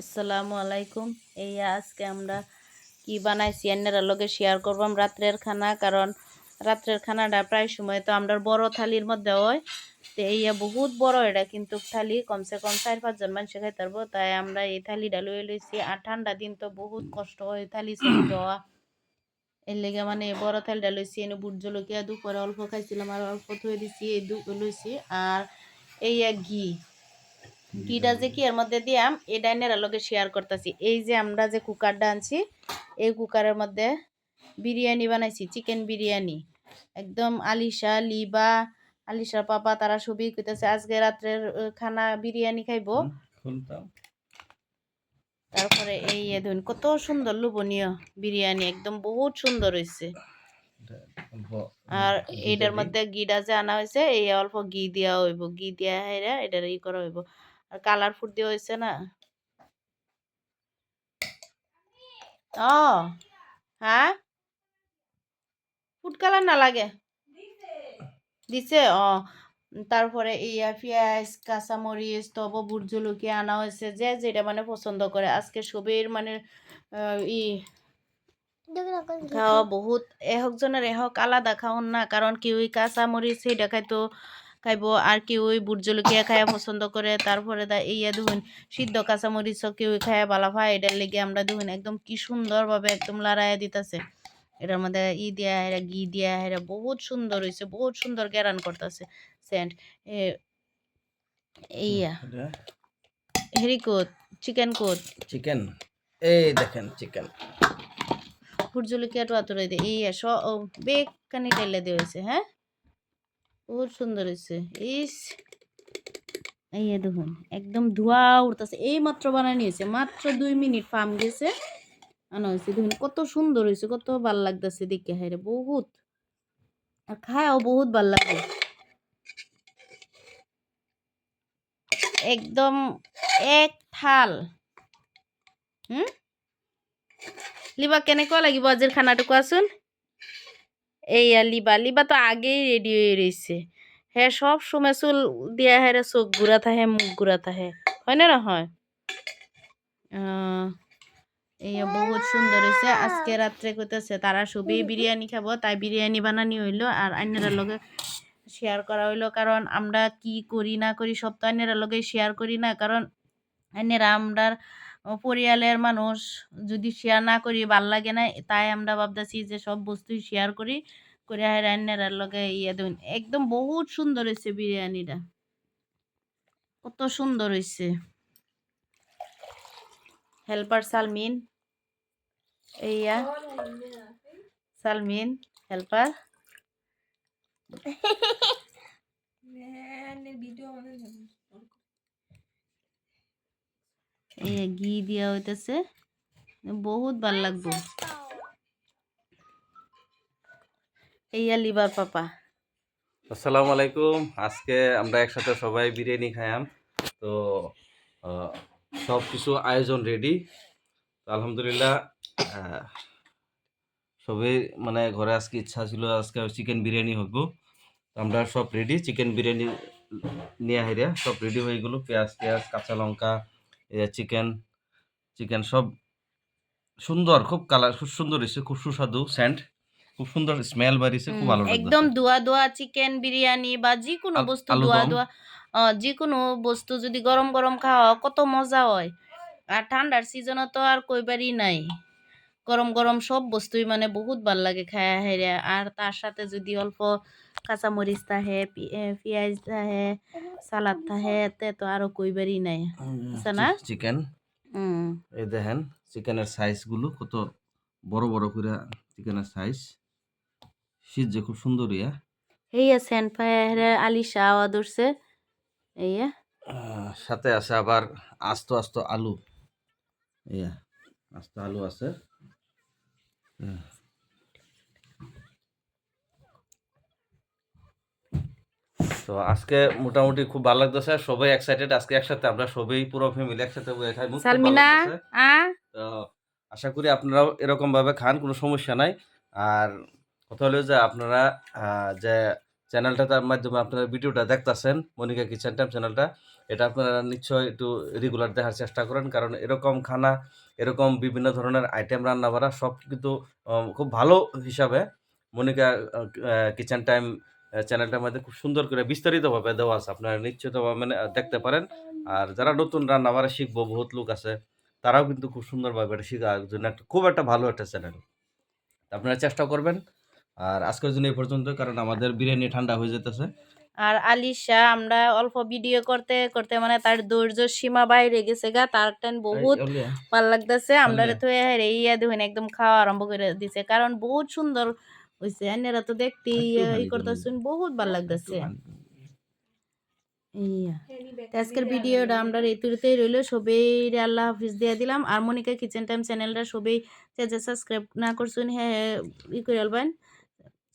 আসসালামু আলাইকুম। এই আজকে আমরা কি বানাইছি এনারা লগে শেয়ার করবাম রাত্রের খানা, কারণ রাত্রের খানাটা প্রায় সময় তো আমরা বড় থালির মধ্যে হয়। তো এই বহুত বড় এটা, কিন্তু থালি কমসে কম চার পাঁচজন মানুষ খাইতে পারব। তাই আমরা এই থালিটা লয়ে লইছি আর ঠান্ডা দিন তো বহুত কষ্ট হয় থালি ছেড়ে দেওয়া এর লেগে মানে বড় থালিটা লইছি, এনে বুট জলকিয়া দুপুরে অল্প খাইছিলাম আর অল্প থয়ে দিছি, এই দু লইছি। আর এই এক ঘি। ঘিটা যে কি এর মধ্যে দিয়াম এটা এর লগে শেয়ার করতেছি। এই যে আমরা যে কুকারটা আনছি এই কুকারের মধ্যে বিরিয়ানি বানাইছি চিকেন বিরিয়ানি। একদম আলিশা লিবা আলিশার পাপা তারা সবই কইতেছে আজকে রাত্রের খানা বিরিয়ানি খাইবো। তারপরে এই এ ধরুন কত সুন্দর লোভনীয় বিরিয়ানি একদম বহুত সুন্দর হয়েছে আর এটার মধ্যে ঘিটা যে আনা হয়েছে এই অল্প ঘি দেওয়া হইব ঘি দিয়া হেরা এটার ই করা হইব। আর কালার ফুড দেওয়া হয়েছে না। ও হ্যাঁ? ফুড কালার না লাগে? দিছে? ও, তারপরে ইয়া পেঁয়াজ, কাঁচামরিচ, তব বুট জলকিয়া আনা হয়েছে যে যেটা মানে পছন্দ করে। আজকে সবের মানে ই খাওয়া বহুত, এহকজনের এহক আলাদা, খাওন না। কারণ কেউই কাঁচা মরিচ সেইটা খাইতো খাইব আর কেউই বুট জলকিয়া খাইয়া পছন্দ করে তারপরে দা ইয়া দেখুন সিদ্ধ কাঁচা মরিচ কেউই খাইয়া পায় এটার লেগে আমরা দেখুন একদম কি সুন্দরভাবে একদম লড়াইয়া দিতেছে। এটার মধ্যে ই দিয়া হেরা ঘি দিয়া হেরা বহুত সুন্দর হয়েছে বহুত সুন্দর গ্যারান করতেছে সেন্ট। এইয়া। হেরি কোত? চিকেন কোত? চিকেন? এই দেখেন চিকেন। ফুট জলকিয়াটা আতরে দে এই স ও বেকানি টেলে দিয়ে হয়েছে হ্যাঁ বহুত সুন্দর হয়েছে ইস, এই দেখুন, একদম ধোয়া উঠতেছে এই মাত্র বানানি হয়েছে মাত্র দুই মিনিট ফার্ম গেছে। আনা হয়েছে দেখুন কত সুন্দর হয়েছে কত ভালো লাগতেছে দেখে হাই রে, বহুত। আর খায়াও বহুত ভালো লাগে একদম এক থাল। হুম? লিবা কেনেকুৱা লাগিব? আজিৰ খানাটো কোৱাচোন? এইয়া লিবা লিবা তো আগেই ৰেডি হয়ে ৰৈছে হে সব সময় চুল দিয়া হেৰে চোখ ঘূৰা থাহে মুখ ঘূৰা থাহে হয়নে নহয় আহ, এইয়া বহুত সুন্দর হয়েছে আজকে রাত্রে কইতেছে তারা সবই বিরিয়ানি খাব তাই বিরিয়ানি বানানি হইল। আর অন্যের লগে শেয়ার করা হইল। কারণ আমরা কি করি না করি সব তো অন্যের লগে শেয়ার করি না। কারণ অন্যেরা আমরার পরিয়ালের মানুষ যদি শেয়ার না করি, ভালো লাগে না, তাই আমরা ভাবতেছি যে সব বস্তুই শেয়ার করি করে আর অন্যের লগে ইয়ে দেন। একদম বহুত সুন্দর হয়েছে বিরিয়ানিটা। কত সুন্দর হয়েছে হেল্পার সালমিন। এইয়া। সালমিন, হেল্পার এই ঘি দিয়া হইতেছে বহুত ভালো লাগবো এইয়া লিবার পাপা আসসালামু আলাইকুম আজকে আমরা একসাথে সবাই বিরিয়ানি খাইয়াম তো আহ, সব কিছু আয়োজন রেডি তো আলহামদুলিল্লাহ আহ, সবাই মানে ঘরে আজকে ইচ্ছা ছিল আজকে চিকেন বিরিয়ানি হইব তো আমরা সব রেডি চিকেন বিরিয়ানি নিয়ে হাইরা সব রেডি হয়ে গেলো পেঁয়াজ পেঁয়াজ কাঁচা লঙ্কা চিকেন চিকেন সব সুন্দর খুব কালার খুব সুন্দর হয়েছে খুব সুস্বাদু সেন্ট খুব সুন্দর স্মেল বাড়িছে খুব ভালো একদম দোয়া দোয়া চিকেন বিরিয়ানি বা যে কোনো বস্তু দোয়া দোয়া যে কোনো বস্তু যদি গরম গরম খাওয়া কত মজা হয়। আর ঠান্ডার সিজনে তো আর কইবারই নাই। গরম গরম সব বস্তুই মানে বহুত ভালো লাগে খায় হেরে আর তার সাথে যদি অল্প কাঁচামরিচ এ, পেঁয়াজ থাহে সালাদ থাহে তে তো আরও কইবারই নাই। আছে না? চিকেন? এই দেখেন চিকেনের সাইজগুলো কত বড় বড় করে চিকেনের সাইজ। সিজছে খুব সুন্দর ইয়া। এইয়া সেন্ট পায়ে হেরে আলিশা আওয়া ধরছে। এইয়া সাথে আছে আবার আস্ত আস্ত আলু। ইয়া আস্ত আলু আছে। তো আজকে মোটামুটি খুব ভালো লাগতেছে সবাই এক্সাইটেড আজকে একসাথে আমরা সবাই পুরো ফ্যামিলি একসাথে বসে খাই সালমিনা তো আশা করি আপনারাও এরকম ভাবে খান কোনো সমস্যা নাই। আর কথা হলো যে আপনারা আহ, যে তার মাধ্যমে আপনারা ভিডিওটা দেখতাছেন, মনিকা কিচেন টাইম চ্যানেলটা, এটা আপনারা নিশ্চয়ই একটু রেগুলার দেখার চেষ্টা করেন, কারণ এরকম খানা, এরকম বিভিন্ন ধরনের আইটেম রান্না বাড়া সব কিন্তু খুব ভালো হিসাবে মনিকা কিচেন টাইম চ্যানেলটার মধ্যে খুব সুন্দর করে বিস্তারিতভাবে দেওয়া আছে। আপনারা নিশ্চিতভাবে মানে দেখতে পারেন। আর যারা নতুন রান্না বাড়া শিখব, বহুত লোক আছে, তারাও কিন্তু খুব সুন্দরভাবে এটা শেখার জন্য একটা খুব একটা ভালো একটা চ্যানেল। আপনারা চেষ্টা করবেন। আর আজকের জন্য এই পর্যন্ত কারণ আমাদের বিরিয়ানি ঠান্ডা হয়ে যেতেছে। আর আলিশা আমরা অল্প ভিডিও করতে করতে মানে তার ধৈর্য সীমা বাইরে গেছে গা তার টাইম বহুত ভালো লাগতেছে। আমরা তো এই ইয়া দেখুন একদম খাওয়া আরম্ভ করে দিছে। কারণ বহুত সুন্দর হইছে আন্যরা তো দেখতে ই করতেছেন বহুত ভালো লাগতেছে। আজকের ভিডিওটা আমরা ঋতুতেই রইল। সবাই আল্লাহ হাফিজ দিয়ে দিলাম। আর মনিকা কিচেন টাইম চ্যানেলটা সবাই যে সাবস্ক্রাইব না করছেন হ্যাঁ ই করে আলবেন।